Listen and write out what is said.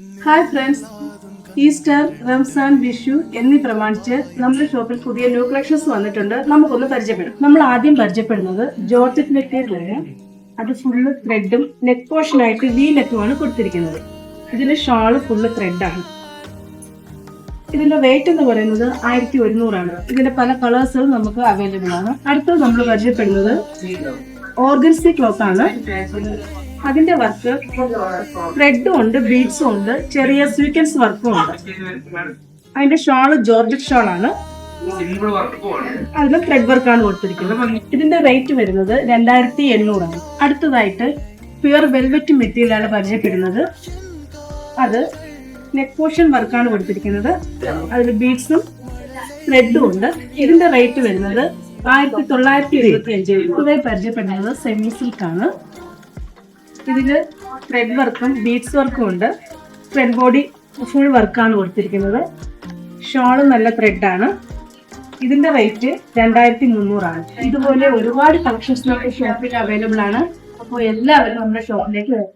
Hi friends Easter Ramzan Vishu എന്നീ പ്രമാണിച്ച് നമ്മുടെ ഷോപ്പിൽ പുതിയ ന്യൂ കളക്ഷൻസ് വന്നിട്ടുണ്ട്. നമുക്കൊന്ന് പരിചയപ്പെടാം. നമ്മൾ ആദ്യം പരിചയപ്പെടുന്നത് ജോർജറ്റ് മെറ്റീരിയലാണ്. അത് ഫുള്ള് ത്രെഡും നെക്ക് പോർഷൻ ആയിട്ട് വി നെക്കുമാണ് കൊടുത്തിരിക്കുന്നത്. ഇതിന് ഷാൾ ഫുള്ള് ത്രെഡാണ് ഇതിന്റെ വെയിറ്റ് എന്ന് പറയുന്നത് ആയിരത്തി ഒരുന്നൂറാണ്. ഇതിന്റെ പല കളേഴ്സുകളും നമുക്ക് അവൈലബിൾ ആണ്. അടുത്തത് നമ്മൾ പരിചയപ്പെടുന്നത് ഓർഗൻസി ക്ലോത്ത് ആണ്. അതിന്റെ വർക്ക് ത്രെഡും ഉണ്ട് ബീഡ്സും ഉണ്ട് ചെറിയ സ്വീക്കൻസ് വർക്കും ഉണ്ട്. അതിന്റെ ഷാൾ ജോർജറ്റ് ഷോൾ ആണ്. അതിൽ ത്രെഡ് വർക്കാണ് കൊടുത്തിരിക്കുന്നത്. ഇതിന്റെ റേറ്റ് വരുന്നത് രണ്ടായിരത്തി എണ്ണൂറാണ്. അടുത്തതായിട്ട് പ്യുവർ വെൽവെറ്റ് മെറ്റീരിയൽ ആണ് പരിചയപ്പെടുന്നത്. അത് നെക്ക് പോർഷൻ വർക്കാണ് കൊടുത്തിരിക്കുന്നത്. അതിൽ ബീഡ്സും ത്രെഡും ഉണ്ട്. ഇതിന്റെ റേറ്റ് വരുന്നത് ആയിരത്തി തൊള്ളായിരത്തി എഴുപത്തി അഞ്ച് ഇതുവരെ പരിചയപ്പെടുന്നത് സെമി സിൽക്ക് ഇതിൽ ത്രെഡ് വർക്കും ബീഡ്സ് വർക്കും ഉണ്ട്. ത്രെഡ് ബോഡി ഫുൾ വർക്കാണ് കൊടുത്തിരിക്കുന്നത്. ഷോൾ നല്ല ത്രെഡാണ് ഇതിന്റെ റേറ്റ് രണ്ടായിരത്തി മുന്നൂറാണ് ഇതുപോലെ ഒരുപാട് കളക്ഷൻസ് നമ്മുടെ ഷോപ്പിൽ അവൈലബിൾ ആണ്. അപ്പോൾ എല്ലാവരും നമ്മുടെ ഷോപ്പിലേക്ക് വരും